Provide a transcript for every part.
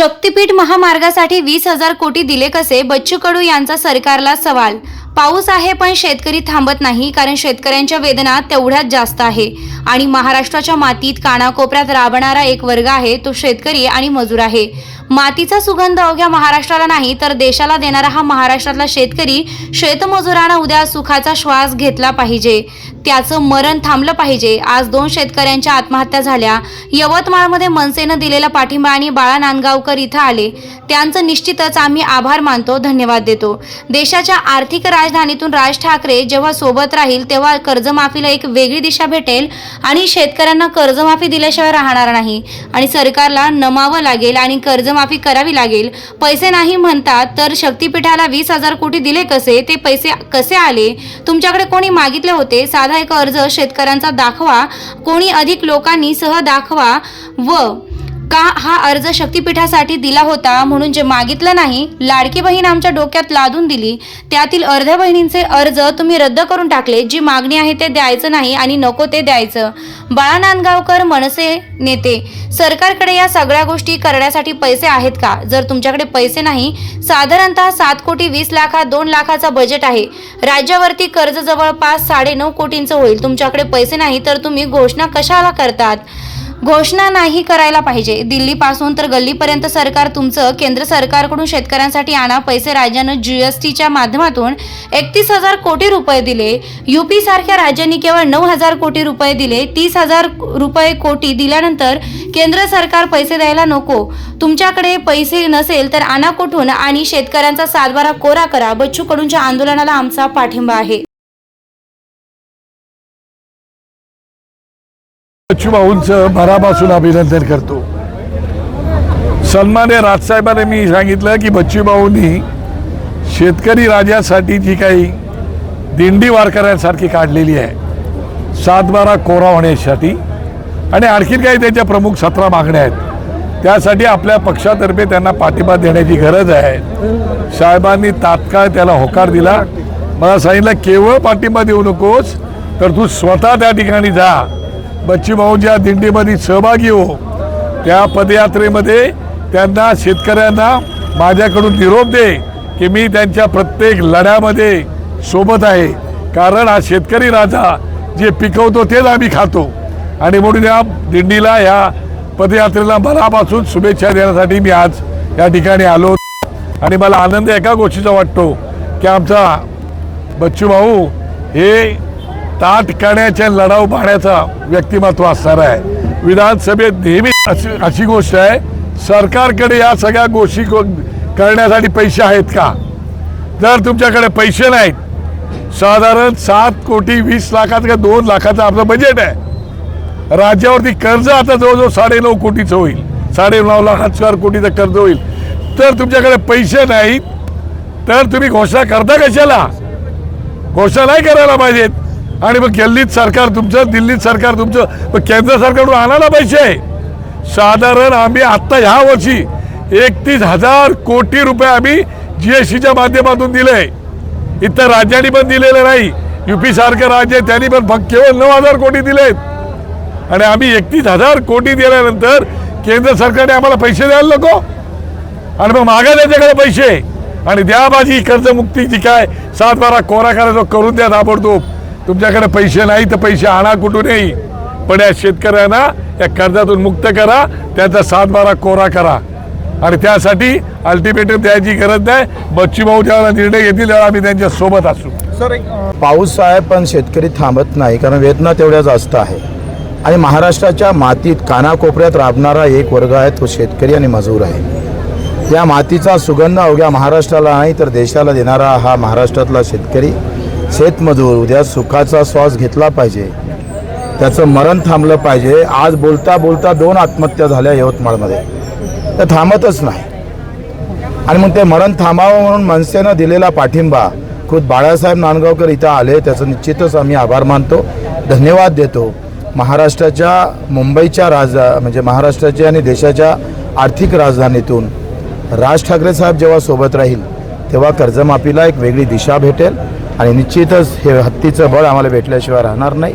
शक्तीपीठ महामार्गासाठी वीस हजार कोटी दिले कसे? बच्चू कडू यांचा सरकारला सवाल पाऊस आहे पण शेतकरी थांबत नाही कारण शेतकऱ्यांच्या वेदना तेवढ्याच जास्त आहे. आणि महाराष्ट्राच्या मातीत कानाकोपऱ्यात राबणारा एक वर्ग आहे तो शेतकरी आणि मजूर आहे. मातीचा सुगंध अवघ्या महाराष्ट्राला नाही तर देशाला देणारा हा महाराष्ट्रातला शेतकरी शेतमजुरांना उद्या सुखाचा श्वास घेतला पाहिजे. त्याचं मरण थांबलं पाहिजे. आज दोन शेतकऱ्यांच्या आत्महत्या झाल्या. यवतमाळमध्ये मनसेनं दिलेला पाठिंबा आणि बाळा नांदगावकर इथं आले. त्यांचं निश्चितच आम्ही आभार मानतो धन्यवाद देतो. देशाच्या आर्थिक राज राजधानीतून राज ठाकरे जेव्हा सोबत राहील तेव्हा कर्जमाफीला एक वेगळी दिशा भेटेल आणि शेतकऱ्यांना कर्जमाफी दिल्याशिवाय राहणार नाही. आणि सरकारला नमावं लागेल आणि कर्जमाफी करावी लागेल. पैसे नाही म्हणतात तर शक्तीपीठाला वीस हजार कोटी दिले कसे? ते पैसे कसे आले? तुमच्याकडे कोणी मागितले होते? साधा एक अर्ज शेतकऱ्यांचा दाखवा. कोणी अधिक लोकांनी सह दाखवा व का हा अर्ज शक्तीपीठासाठी दिला होता म्हणून जे मागितलं नाही लाडकी बहीण आमच्या डोक्यात लादून दिली. त्यातील अर्ध्या बहिणींचे अर्ज तुम्ही रद्द करून टाकले जी मागणी आहे ते द्यायचं नाही आणि नको ते द्यायचं. बाळा नांदगावकर मनसे नेते सरकारकडे या सगळ्या गोष्टी करण्यासाठी पैसे आहेत का? जर तुमच्याकडे पैसे नाही साधारणतः सात कोटी वीस लाखा दोन लाखाचा बजेट आहे. राज्यावरती कर्ज जवळपास साडेनऊ कोटींचं होईल. तुमच्याकडे पैसे नाही तर तुम्ही घोषणा कशाला करतात? घोषणा नाही करायला पाहिजे. दिल्लीपासून तर गल्लीपर्यंत सरकार तुमचं केंद्र सरकारकडून शेतकऱ्यांसाठी आणा पैसे राज्यानं जीएसटीच्या माध्यमातून एकतीस हजार कोटी रुपये दिले. युपी सारख्या राज्यांनी केवळ नऊ हजार कोटी रुपये दिले. तीस हजार रुपये कोटी दिल्यानंतर केंद्र सरकार पैसे द्यायला नको. तुमच्याकडे पैसे नसेल तर आणा कुठून आणि शेतकऱ्यांचा सातबारा कोरा करा. बच्चू कडूंच्या आंदोलनाला आमचा पाठिंबा आहे. बच्चूभाऊंचं भरापासून अभिनंदन करतो. सन्मान्य राजसाहेबांनी मी सांगितलं की बच्चूभाऊंनी शेतकरी राजासाठी जी काही दिंडी वारकऱ्यांसारखी काढलेली आहे. सातबारा कोरा होण्यासाठी आणि आणखीन काही त्यांच्या प्रमुख सतरा मागण्या आहेत. त्यासाठी आपल्या पक्षातर्फे त्यांना पाठिंबा देण्याची गरज आहे. साहेबांनी तात्काळ त्याला होकार दिला. मला सांगितलं केवळ पाठिंबा देऊ नकोस तर तू स्वतः त्या ठिकाणी जा. बच्चूभाऊंच्या दिंडीमध्ये सहभागी हो त्या पदयात्रेमध्ये त्यांना शेतकऱ्यांना माझ्याकडून निरोप दे की मी त्यांच्या प्रत्येक लढ्यामध्ये सोबत आहे. कारण हा शेतकरी राजा जे पिकवतो तेच आम्ही खातो. आणि म्हणून या दिंडीला या पदयात्रेला मनापासून शुभेच्छा देण्यासाठी मी आज या ठिकाणी आलो आणि मला आनंद एका गोष्टीचा वाटतो की आमचा बच्चू भाऊ हे ताट काढण्याच्या लढाऊ पाहण्याचा व्यक्तिमत्व असणार आहे. विधानसभेत नेहमी अशी अशी गोष्ट आहे सरकारकडे या सगळ्या गोष्टी करण्यासाठी पैसे आहेत का? जर तुमच्याकडे पैसे नाहीत साधारण सात कोटी वीस लाखाचं का दोन लाखाचं आपलं बजेट आहे. राज्यावरती कर्ज आता जवळजवळ साडे नऊ कोटीचं होईल. साडे नऊ लाख चार कोटीचं कर्ज होईल. तर तुमच्याकडे पैसे नाहीत तर तुम्ही घोषणा करता कशाला? घोषणा नाही करायला पाहिजेत. आणि मग दिल्लीत सरकार तुमचं दिल्लीत सरकार तुमचं मग केंद्र सरकारकडून आणायला पैसे. साधारण आम्ही आत्ता ह्या वर्षी एकतीस हजार कोटी रुपये आम्ही जी एस टीच्या माध्यमातून दिले. इतर राज्यांनी पण दिलेले नाही. युपी सारखं राज्य आहे त्यांनी पण फक्त केवळ नऊ हजार कोटी दिलेत. आणि आम्ही एकतीस हजार कोटी दिल्यानंतर केंद्र सरकारने आम्हाला पैसे द्यायला नको. आणि मग मागा त्याच्याकडे पैसे. आणि द्या माझी कर्जमुक्ती जी काय सात बारा कोरा करायचं करून द्या ताबडतोब. तुमच्याकडे पैसे नाही तर पैसे आणा कुठूनही. पण या शेतकऱ्यांना या कर्जातून मुक्त करा त्याचा सातबारा कोरा करा. आणि त्यासाठी अल्टिमेटम द्यायची गरज नाही. बच्ची भाऊ ज्यावेळेला निर्णय घेतील त्यावेळेला आम्ही त्यांच्यासोबत असू. सर पाऊस आहे पण शेतकरी थांबत नाही कारण वेदना तेवढ्या जास्त आहे. आणि महाराष्ट्राच्या मातीत कानाकोपऱ्यात राबणारा एक वर्ग आहे तो शेतकरी आणि मजूर आहे. या मातीचा सुगंध अवघ्या महाराष्ट्राला नाही तर देशाला देणारा हा महाराष्ट्रातला शेतकरी. शेतमजूर उद्या सुखाचा श्वास घेतला पाहिजे. त्याचं मरण थांबलं पाहिजे. आज बोलता बोलता दोन आत्महत्या झाल्या यवतमाळमध्ये. तर थांबतच नाही. आणि मग ते मरण थांबावं म्हणून मनसेनं दिलेला पाठिंबा खुद बाळासाहेब नांदगावकर इथं आले त्याचं निश्चितच आम्ही आभार मानतो. धन्यवाद देतो. महाराष्ट्राच्या मुंबईच्या राज म्हणजे महाराष्ट्राच्या आणि देशाच्या आर्थिक राजधानीतून राज ठाकरे साहेब जेव्हा सोबत राहील तेव्हा कर्जमाफीला एक वेगळी दिशा भेटेल. आणि निश्चितच हे हत्तीचं बळ आम्हाला भेटल्याशिवाय राहणार नाही.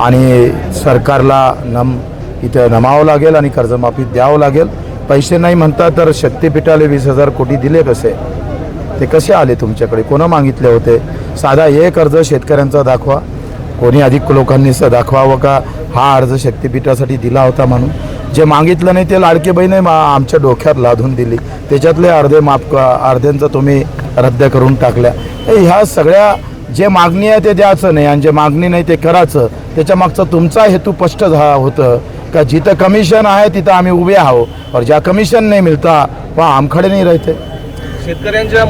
आणि सरकारला नम इथं नमावं लागेल आणि कर्जमाफी द्यावं लागेल. पैसे नाही म्हणता तर शक्तीपीठाला वीस हजार कोटी दिले कसे? ते कसे आले तुमच्याकडे? कोणं मागितले होते? साधा हे कर्ज शेतकऱ्यांचा दाखवा. कोणी अधिक लोकांनी दाखवावं का? हा अर्ज शक्तीपीठासाठी दिला होता म्हणून. जे मागितलं नाही ते लाडके बहिणी मा आमच्या डोक्यात लादून दिली. त्याच्यातले अर्धे माफ अर्ध्यांचं तुम्ही रद्द करून टाकल्या. ह्या सगळ्या जे मागणी आहे ते द्यायचं नाही आणि जे मागणी नाही ते करायचं. त्याच्या मागचा तुमचा हेतू स्पष्ट झा होतं का जिथं कमिशन आहे तिथं आम्ही उभे आहो और ज्या कमिशन नाही मिळता वा आमखडे नाही राहते. शेतकऱ्यांच्या